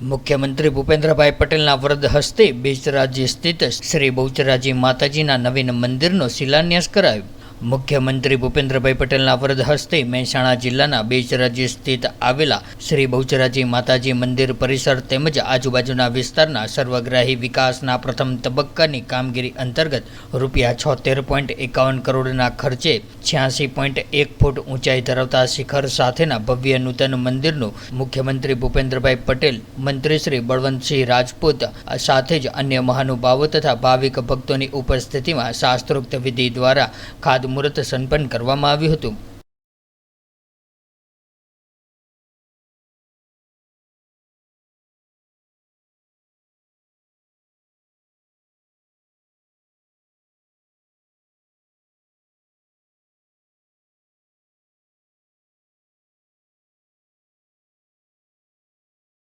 મુખ્યમંત્રી ભૂપેન્દ્રભાઈ પટેલના વરદ હસ્તે બેચરાજી સ્થિત શ્રી બહુચરાજી માતાજીના નવીન મંદિરનો શિલાન્યાસ કરાયો. મુખ્યમંત્રી ભૂપેન્દ્રભાઈ પટેલના વરદ હસ્તે મહેસાણા જિલ્લાના બેચરાજી સ્થિત આવેલા શ્રી બહુચરાજી માતાજી મંદિર પરિસર તેમજ આજુબાજુના વિસ્તારના સર્વગ્રાહી વિકાસના પ્રથમ તબક્કાની કામગીરી અંતર્ગત રૂપિયા છોતેર પોઈન્ટ એકાવન કરોડના ખર્ચે છ્યાસી પોઈન્ટ એક ફૂટ ઊંચાઈ ધરાવતા શિખર સાથેના ભવ્ય નૂતન મંદિરનું મુખ્યમંત્રી ભૂપેન્દ્રભાઈ પટેલ, મંત્રી શ્રી બળવંતસિંહ રાજપૂત સાથે જ અન્ય મહાનુભાવો તથા ભાવિક ભક્તોની ઉપસ્થિતિમાં શાસ્ત્રોક્ત વિધિ દ્વારા ખાતમુહૂર્ત સંપન્ન કરવામાં આવ્યું હતું.